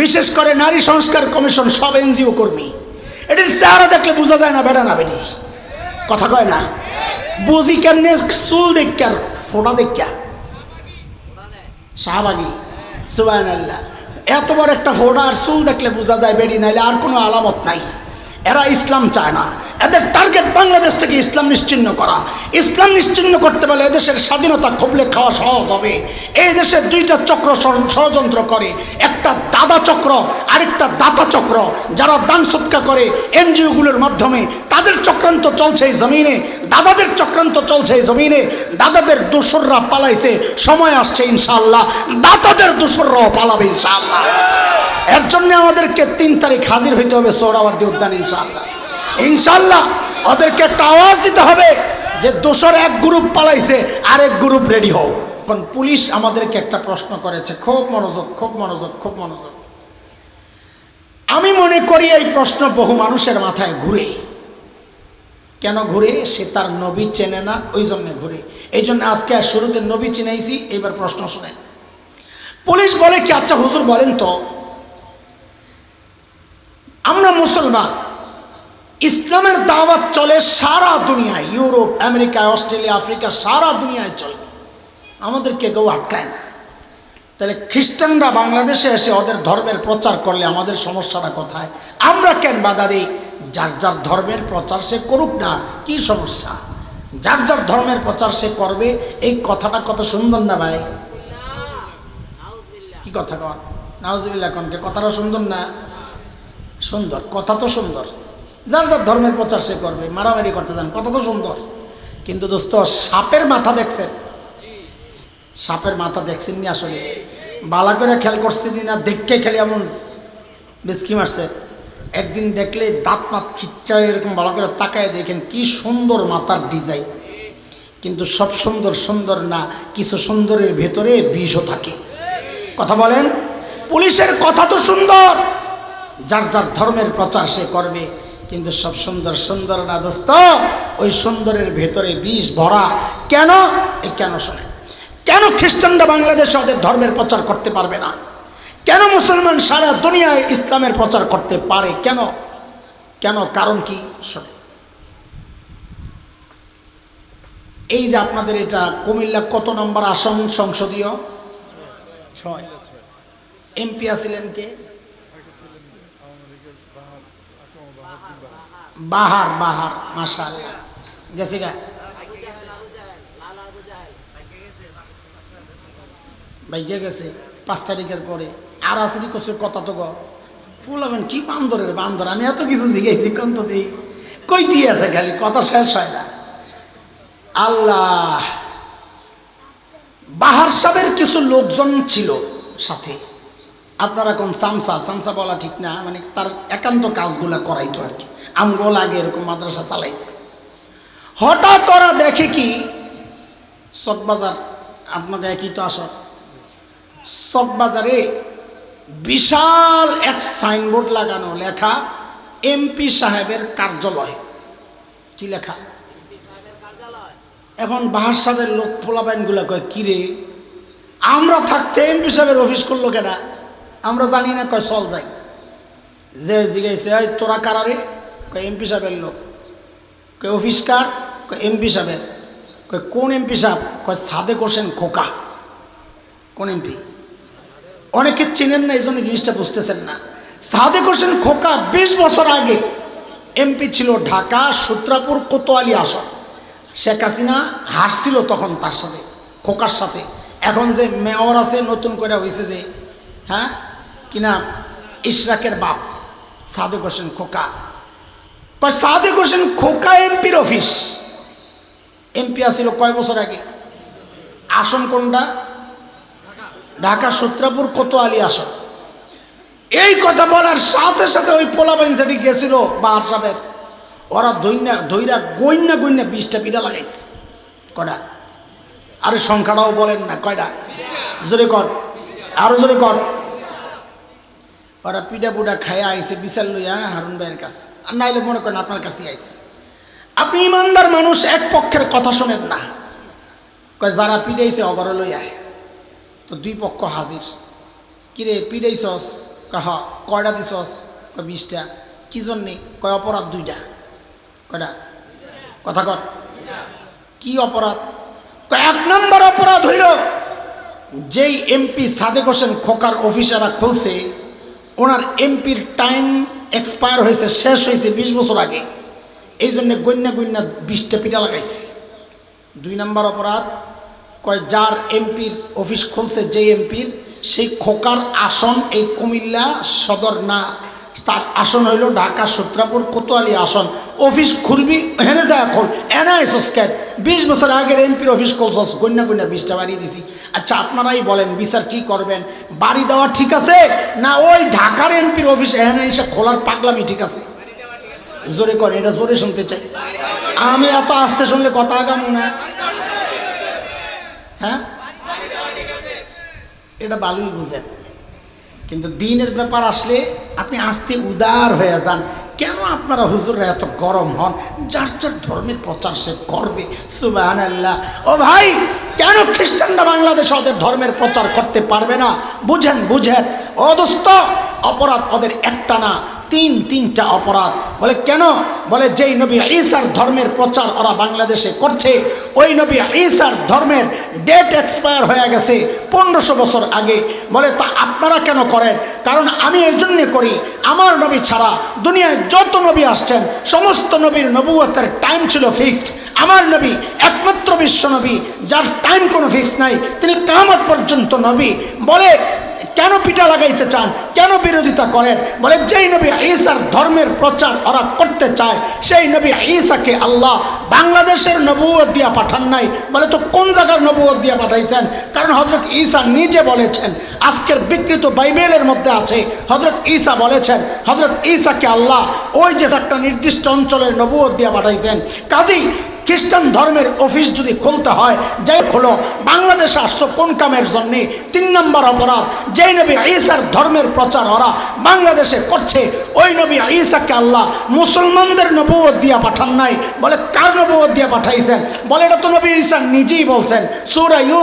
বিশেষ করে নারী সংস্কার কমিশন সব এনজিও কর্মী। এটির চেহারা দেখলে বোঝা যায় না বেড়া না বেটি। কথা কয় না? বুঝি কেমনে চুল দেখার ফোটা দেখা? শাহবাগি সুবাহ এত বড় একটা ফোটা আর চুল দেখলে বোঝা যায় বেড়ি নাইলে আর কোনো আলামত নাই। এরা ইসলাম চায় না। এদের টার্গেট বাংলাদেশ থেকে ইসলাম নিশ্চিন্ন করা। ইসলাম নিশ্চিন্ন করতে পারলে এদেশের স্বাধীনতা খবলে খাওয়া সহজ হবে। এই দেশের দুইটা চক্র ষড়যন্ত্র করে। একটা দাদা চক্র, আরেকটা দাতা চক্র। যারা দান সৎকা করে এনজিওগুলোর মাধ্যমে, তাদের চক্রান্ত চলছে এই জমিনে, দাদাদের চক্রান্ত চলছে এই জমিনে। দাদাদের দোসররা পালাইছে, সময় আসছে ইনশাআল্লাহ। দাতাদের দোসররাও পালাবে ইনশাআল্লাহ। এর জন্য আমাদেরকে তিন তারিখ হাজির হইতে হবে সৌরাবর্দী উদ্যান ইনশাল্লাহ ইনশাল্লাহ ওদেরকে একটা আওয়াজ দিতে হবে যে দোসর এক গ্রুপ পালাইছে, আরেক গ্রুপ রেডি হও। এখন পুলিশ আমাদেরকে একটা প্রশ্ন করেছে, খুব মনোযোগ খুব মনোযোগ খুব মনোযোগ। আমি মনে করি এই প্রশ্ন বহু মানুষের মাথায় ঘুরে। কেন ঘুরে? সে তার নবী চেনে না, ওই জন্য ঘুরে। এই জন্য আজকে শুরুতে নবী চিনাইছি এবার প্রশ্ন শুনেন। পুলিশ বলে কি আচ্ছা হুজুর বলেন তো আমরা মুসলমান। ইসলামের দাওয়াত চলে সারা দুনিয়ায়, ইউরোপ, আমেরিকা, অস্ট্রেলিয়া, আফ্রিকা, সারা দুনিয়ায় চলে। আমাদেরকে কেউ আটকায় না। তাহলে খ্রিস্টানরা বাংলাদেশে এসে ওদের ধর্মের প্রচার করলে আমাদের সমস্যাটা কোথায়? আমরা কেন বাধা দিই? যার যার ধর্মের প্রচার সে করুক না, কি সমস্যা? যার যার ধর্মের প্রচার সে করবে, এই কথাটা কত সুন্দর না ভাই? কি কথা কন? নাউজুবিল্লাহ কনকে, কথাটা সুন্দর না? সুন্দর, কথা তো সুন্দর। যার যার ধর্মের প্রচার সে করবে, মারামারি করতে যান কথা তো সুন্দর। কিন্তু দোস্ত, সাপের মাথা দেখছেন? সাপের মাথা দেখছেন নি আসলে? বালা করে খেয়াল করছেন না, দেখকে খেলে এমন বেশকি মারছে। একদিন দেখলে দাঁত মাত খিচ্চা এরকম ভালো করে তাকায় দেখেন, কি সুন্দর মাথার ডিজাইন। কিন্তু সব সুন্দর সুন্দর না, কিছু সুন্দরের ভেতরে বিষও থাকে। কথা বলেন? পুলিশের কথা তো সুন্দর। যার যার ধর্মের প্রচার সে করবে। কিন্তু সব সুন্দর সুন্দর না দোস্ত? ওই সুন্দরের ভেতরে বিষ ভরা। কেন? এই কেন শোনে? কেন খ্রিস্টানরা বাংলাদেশে ওদের ধর্মের প্রচার করতে পারবে না? কেন মুসলমান সারা দুনিয়ায় ইসলামের প্রচার করতে পারে? কেন? কেন? কারণ কি? শোনে। এই যে আপনাদের এটা কুমিল্লা কত নম্বর আসন সংসদীয়? ছয়। এমপি আছিলেন কে? বাহার বাহার মাশাল গেছে গা? ভাইকে গেছে, পাঁচ তারিখের পরে। আর আছে কি করছে কথা তো বলবেন কি বান্দরের বান্দর? আমি এত কিছু জিজ্ঞাসি কন্ত দিই? কই দিয়ে আছে খালি? কথা শেষ হয় না। আল্লাহ! বাহার সাহেবের কিছু লোকজন ছিল সাথে। আপনারা কোন সামসা? সামসা বলা ঠিক না মানে তার একান্ত কাজগুলা করাইতো আর কি। আমগোল আগে এরকম মাদ্রাসা চালাইতো। হঠাৎ ওরা দেখে কি, চকবাজার, আপনাকে একই তো আসর চকবাজারে বিশাল এক সাইনবোর্ড লাগানো, লেখা, এমপি সাহেবের কার্যালয়। কি লেখা? এখন বাহার সাহেবের লোক পোলাবাইনগুলো কয় কিরে আমরা থাকতে এমপি সাহেবের অফিস করল কেনা আমরা জানি না কয়, চল যাই। যে এই তোরা কারারে কয় এমপি সাহেবের লোক? কয় অফিস কার? কয় এমপি সাহেবের। কয় কোন এমপি সাহেব? কয় সাদেক হোসেন খোকা। কোন এমপি? অনেকে চেনেন না এই জন্য জিনিসটা বুঝতেছেন না। সাদেক হোসেন খোকা বিশ বছর আগে এমপি ছিল ঢাকা, সূত্রাপুর, কোতোয়ালি আসন। শেখ হাসিনা হাসছিল তখন তার সাথে, খোকার সাথে। এখন যে মেয়র আছে, নতুন করে হয়েছে যে হ্যাঁ? কিনা ইশরাকের বাপ, সাদেক হোসেন খোকা। কয়, সাদেক হোসেন খোকা এমপির অফিস। এমপি আসছিল কয় বছর আগে। আসন কোনটা? ঢাকা সূত্রাপুর কোতোয়ালি আসন। এই কথা বলার সাথে সাথে ওই পোলা যেটি গেছিল বাহার সাহেবের। ওরা দৈন্যা দইরা গইন্যা গইন্যা বিশটা পিঠা লাগাইছে। কটা আরে সংখ্যাটাও বলেন না কয়টা জোরে কর, আরও জোরে কর। ওরা পিঠা পুডা খাইয়া আইসে বিশাল লইয়া, হারুন ভাইয়ের কাছে। আর নাইলে মনে করেন আপনার কাছে আইসে। আপনি ইমানদার মানুষ, এক পক্ষের কথা শোনেন না। কয়, যারা পিড়াইছে অগর লই আয়। তো দুই পক্ষ হাজির। কিরে পিড়াইছস কয়, হ। কয়টা দিছস? কয়, বিশটা। কি জন্যে? কয়, অপরাধ দুইটা। কয়টা? কথা কর। কি অপরাধ? কয়, এক নম্বর অপরাধ হইল, যেই এমপি সাদেক হোসেন খোকার অফিসাররা খুলছে, ওনার এমপির টাইম এক্সপায়ার হয়েছে, শেষ হয়েছে বিশ বছর আগে। এই জন্যে গন্যা গন্যা বিশটা পিঠা লাগাইছে। দুই নম্বর অপরাধ, কয় যার এমপির অফিস খুলছে যে এমপির, সেই খোকার আসন এই কুমিল্লা সদর না তার আসন হইল ঢাকা সূত্রাপুর কোতোয়ালি আসন। অফিস খুলবি, হেনে যায় খোল এনাই সস্ক্যাট বিশ বছর আগের এমপির অফিস খুলছস, গন্যা গন্যা বিশটা বাড়িয়ে দিছি। আচ্ছা আপনারাই বলেন, বিচার কি করবেন? বাড়ি দেওয়া ঠিক আছে না ওই ঢাকার এমপির অফিস এখানে এসে খোলার পাগলামি ঠিক আছে? জোরে করে, এটা জোরে শুনতে চাই। আমি এত আস্তে শুনলে কথা আগামো না। হ্যাঁ? এটা ভালোই বুঝেন। কিন্তু দিনের ব্যাপার আসলে আপনি আস্তে উদার হয়ে যান। কেন আপনারা হুজুররা এত গরম হন? যার যার ধর্মের প্রচার সে করবে সুবাহান আল্লাহ ও ভাই, কেন খ্রিস্টানরা বাংলাদেশে ওদের ধর্মের প্রচার করতে পারবে না? বুঝেন বুঝেন। ও দোস্ত, অপরাধ ওদের একটা না তিন তিনটা অপরাধ। বলে, কেন? বলে, যেই নবী ঈসার ধর্মের প্রচার ওরা বাংলাদেশে করছে, ওই নবী ঈসার ধর্মের ডেট এক্সপায়ার হয়ে গেছে পনেরোশো বছর আগে। বলে, তা আপনারা কেন করেন? কারণ আমি এই জন্যে করি, আমার নবী ছাড়া দুনিয়ায় যত নবী আসছেন, সমস্ত নবীর নবুয়তের টাইম ছিল ফিক্সড আমার নবী একমাত্র বিশ্ব নবী, যার টাইম কোনো ফিক্স নাই। তিনি কামত পর্যন্ত নবী। বলে কেন পিঠা লাগাইতে চান? কেন বিরোধিতা করেন? বলে, যেই নবী ঈসার ধর্মের প্রচার ওরা করতে চায়, সেই নবী ঈসাকে আল্লাহ বাংলাদেশের নবুয়ত দিয়া পাঠান নাই। বলে, তো কোন জায়গার নবুয়ত দিয়া পাঠাইছেন? কারণ হজরত ঈসা নিজে বলেছেন, আজকের বিকৃত বাইবেলের মধ্যে আছে হজরত ঈসা বলেছেন হজরত ঈসাকে আল্লাহ ওই যে একটা নির্দিষ্ট অঞ্চলের নবুয়ত দিয়া পাঠাইছেন। কাজেই খ্রিস্টান ধর্মের অফিস যদি খুলতে হয়, যাই খোলো। বাংলাদেশে আসতো কোন কামের জন্যে? তিন নম্বর অপরাধ, যেই নবী ঈসার ধর্মের প্রচার ওরা বাংলাদেশে করছে, ওই নবী ঈসাকে আল্লাহ মুসলমানদের নবুয়ত দিয়া পাঠান নাই। বলে, কার নবুয়ত দিয়া পাঠাইছেন? বলে, এটা তো নবী ঈসা নিজেই বলছেন। সুরা ইউ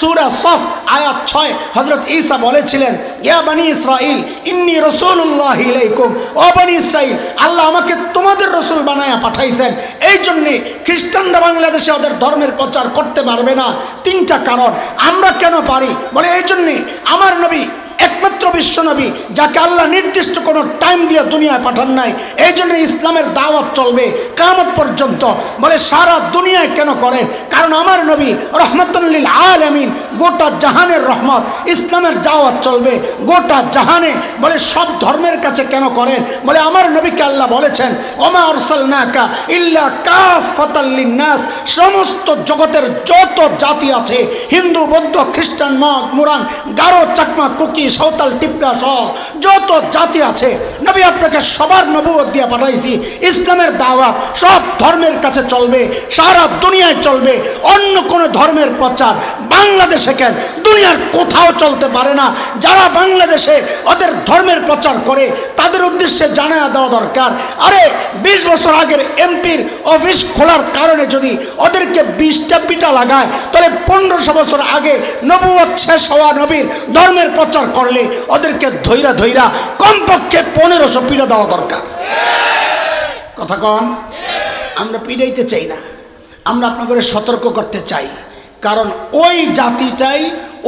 সুরা সফ, আয়াত ছয় হজরত ঈসা বলেছিলেন, ইয়া বানি ইসরাইল ইন্নি রসুল্লাহ ইলাইকুম। ও বানি ইসরাইল আল্লাহ আমাকে তোমাদের রসুল বানায়া পাঠাইছেন। এই জন্যে খ্রিস্টানরা বাংলাদেশে ওদের ধর্মের প্রচার করতে পারবে না। তিনটা কারণ, আমরা কেন পারি? বলে, এই জন্যে আমার নবী একমাত্র বিশ্বনবী যাকে আল্লাহ নির্দিষ্ট কোনো টাইম দিয়ে দুনিয়ায় পাঠান নাই। এই জন্য ইসলামের দাওয়াত চলবে কামত পর্যন্ত। বলে সারা দুনিয়ায় কেন করে? কারণ আমার নবী রহমতুল্লিল আমিন গোটা জাহানের রহমত, ইসলামের দাওয়াত চলবে গোটা জাহানে। বলে সব ধর্মের কাছে কেন করেন বলে আমার নবীকে আল্লাহ বলেছেন, ওমা অরসালনাকা ইল্লা কাফাতাল্লিন্নাস সমস্ত জগতের যত জাতি আছে, হিন্দু, বৌদ্ধ, খ্রিস্টান, মগ, মুরান, গারো, চাকমা, কুকি সাঁওতাল টিপরা সহ যত জাতি আছে, নবী আপনাকে সবার নবুয়ত দিয়ে পাঠাইছি। ইসলামের দাওয়াত সব ধর্মের কাছে চলবে, সারা দুনিয়ায় চলবে। অন্য কোনো ধর্মের প্রচার বাংলাদেশে কেন? দুনিয়ার কোথাও চলতে পারে না। যারা বাংলাদেশে ওদের ধর্মের প্রচার করে, তাদের উদ্দেশ্যে জানা দেওয়া দরকার। আরে, বিশ বছর আগের এমপির অফিস খোলার কারণে যদি ওদেরকে বিশটা পিটা লাগায়, তাহলে পনেরোশো বছর আগে নবুয়ত শেষ হওয়া নবীর ধর্মের প্রচার করলে ওদেরকে ধৈরা ধৈরা কমপক্ষে পনেরোশো পিঠা দেওয়া দরকার। কথা কন? আমরা পিড়াইতে চাই না। আমরা আপনাদের সতর্ক করতে চাই। কারণ ওই জাতিটাই,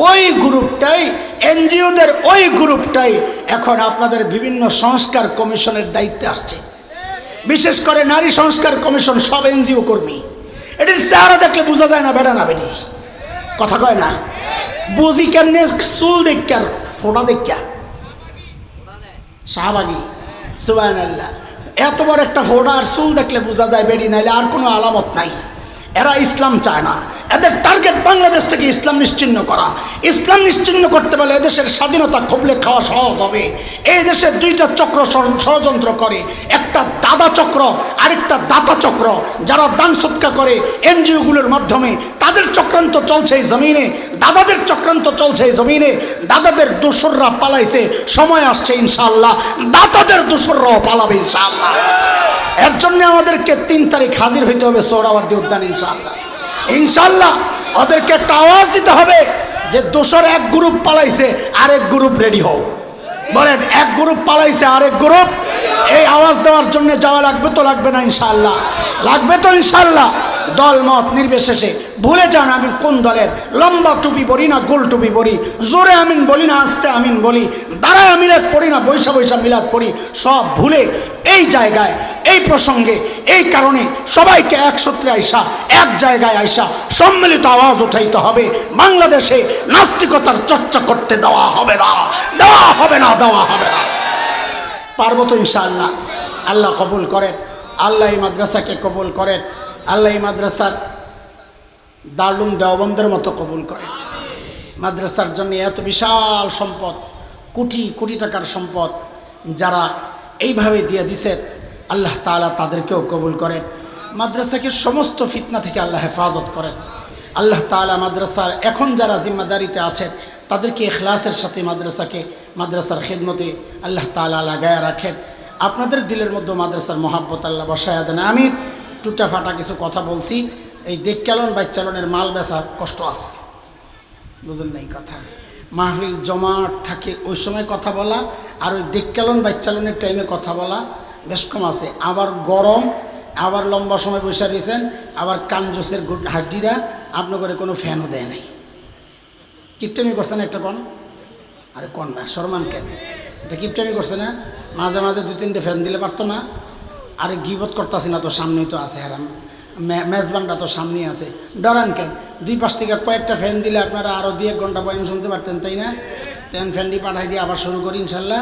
ওই গ্রুপটাই, এনজিওদের ওই গ্রুপটাই এখন আপনাদের বিভিন্ন সংস্কার কমিশনের দায়িত্বে আসছে। বিশেষ করে নারী সংস্কার কমিশন সব এনজিও কর্মী। এটির চেহারা দেখলে বোঝা যায় না, বেড়া না বেটি কথা কয় না? বুঝি কেমনে চুল দেখার ফোটা দেখা শাহবাগি। সুবান আল্লাহ এত বড় একটা ফোটা আর চুল দেখলে বোঝা যায় বেড়ি, নাইলে আর কোনো আলামত নাই। এরা ইসলাম চায় না। এদের টার্গেট বাংলাদেশ থেকে ইসলাম নিশ্চিন্ন করা। ইসলাম নিশ্চিন্ন করতে পারলে এদেশের স্বাধীনতা খবলে খাওয়া সহজ হবে। এই দেশে দুইটা চক্র ষড়যন্ত্র করে। একটা দাদা চক্র, আরেকটা দাতা চক্র। যারা দান সৎকা করে এনজিওগুলোর মাধ্যমে, তাদের চক্রান্ত চলছে এই জমিনে, দাদাদের চক্রান্ত চলছে এই জমিনে। দাদাদের দোসররা পালাইছে, সময় আসছে ইনশাআল্লাহ। দাতাদের দোসররাও পালাবে ইনশাআল্লাহ। এর জন্য আমাদেরকে তিন তারিখ হাজির হইতে হবে সৌরাবর্দী উদ্যান ইনশাআল্লাহ। ইনশাআল্লাহ ওদেরকে একটা আওয়াজ দিতে হবে যে দোষর এক গ্রুপ পালাইছে, আরেক গ্রুপ রেডি হও। বলেন, এক গ্রুপ পালাইছে, আরেক গ্রুপ, এই আওয়াজ দেওয়ার জন্য যাওয়া লাগবে তো লাগবে না ইনশাল্লাহ লাগবে তো ইনশাল্লাহ দল মত নির্বিশেষে। ভুলে যান আমি কোন দলের। লম্বা টুপি পরি না, গোল টুপি পরি। জোরে আমিন বলি না, আস্তে আমিন বলি। দাঁড়ায় আমিরাত পড়ি না, বৈশা বৈশা মিলাদ পড়ি। সব ভুলে এই জায়গায়, এই প্রসঙ্গে, এই কারণে সবাইকে একসূত্রে আইসা, এক জায়গায় আইসা সম্মিলিত আওয়াজ উঠাইতে হবে। বাংলাদেশে নাস্তিকতার চর্চা করতে দেওয়া হবে না, দেওয়া হবে না, দেওয়া হবে না। পারব তো ইনশাআল্লাহ। আল্লাহ কবুল করেন। আল্লাহ এই মাদ্রাসাকে কবুল করেন। আল্লাহ এই মাদ্রাসার দারুম দেওবন্দের মতো কবুল করেন মাদ্রাসার জন্য এত বিশাল সম্পদ, কোটি কোটি টাকার সম্পদ যারা এইভাবে দিয়ে দিছেন আল্লাহ তাআলা তাদেরকেও কবুল করেন। মাদ্রাসাকে সমস্ত ফিতনা থেকে আল্লাহ হেফাজত করেন। আল্লাহ তাআলা মাদ্রাসার এখন যারা জিম্মাদারিতে আছেন তাদেরকে এখলাসের সাথে মাদ্রাসাকে, মাদ্রাসার খেদমতে আল্লাহ তাআলা লাগায় রাখেন। আপনাদের দিলের মধ্যে মাদ্রাসার মহাব্বত আল্লাহ বসায় দেন আমি টুটা ফাটা কিছু কথা বলছি। এই দেখচালন বাইচালনের মাল বেচা কষ্ট আছে। বুঝলেন না এই কথা। মাহফিল জমাট থাকে, ওই সময় কথা বলা, আর ওই দেখকালন বাচ্চালনের টাইমে কথা বলা বেশ কম আছে। আবার গরম, আবার লম্বা সময় বসে রয়েছেন, আবার কানজোসের হাড্ডিরা আপনার করে কোনো ফ্যানও দেয় নাই। কিপটামি করছে না একটা কন? আরে কন না, শরমান কেন? এটা কিপটামি করছে না? মাঝে মাঝে দু তিনটে ফ্যান দিলে পারতো না। আরে গিবত করতেছি না তো, সামনেই তো আছে হারাম। মেজবানরা তো সামনেই আছে। ডরান কেন দুই পাশ থেকে কয়েকটা ফ্যান দিলে আপনারা আরও দুই এক ঘণ্টা বয়ান শুনতে পারতেন, তাই না? তেন ফ্যানটি পাঠাই দিয়ে আবার শুরু করি ইনশাল্লাহ।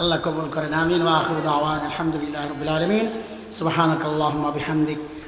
আল্লাহ কবুল করেন, আমিন ওয়াহুদ আওয়ান আলহামদুলিল্লাহ রাব্বিল আলামিন। আল্লাহ বিহামদিক।